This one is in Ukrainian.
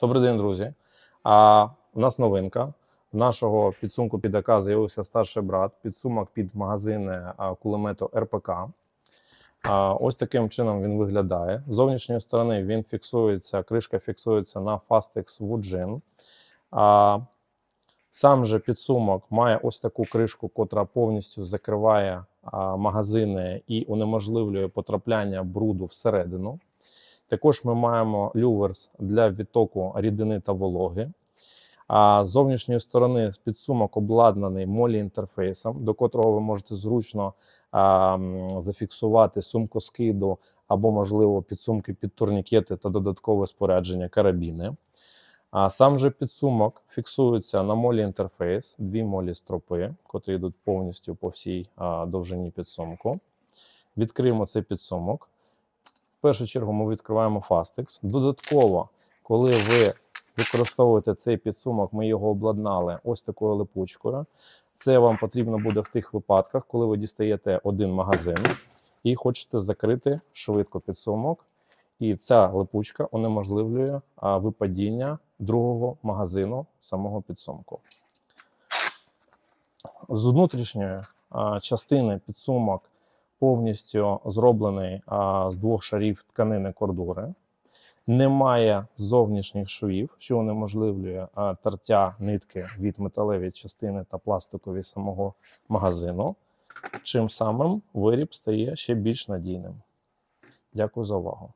Добрий день, друзі. А у нас новинка. В нашого підсумку під АК з'явився старший брат, підсумок під магазини кулемету РПК. А, ось таким чином він виглядає. З зовнішньої сторони він фіксується, кришка фіксується на Fastex Woodgin. А, сам же підсумок має ось таку кришку, котра повністю закриває а, магазини і унеможливлює потрапляння бруду всередину. Також ми маємо люверс для відтоку рідини та вологи. А з зовнішньої сторони підсумок обладнаний молі інтерфейсом, до котрого ви можете зручно а, зафіксувати сумку скиду або, можливо, підсумки під турнікети та додаткове спорядження карабіни. А сам же підсумок фіксується на молі інтерфейс, дві молі стропи, котрі йдуть повністю по всій а, довжині підсумку. Відкриємо цей підсумок. В першу чергу ми відкриваємо Fastex. Додатково, коли ви використовуєте цей підсумок, ми його обладнали ось такою липучкою. Це вам потрібно буде в тих випадках, коли ви дістаєте один магазин і хочете закрити швидко підсумок. І ця липучка унеможливлює випадіння другого магазину самого підсумку. З внутрішньої частини підсумок повністю зроблений а, з двох шарів тканини кордури. Немає зовнішніх швів, що унеможливлює а, тертя нитки від металевої частини та пластикові самого магазину. Чим самим виріб стає ще більш надійним. Дякую за увагу.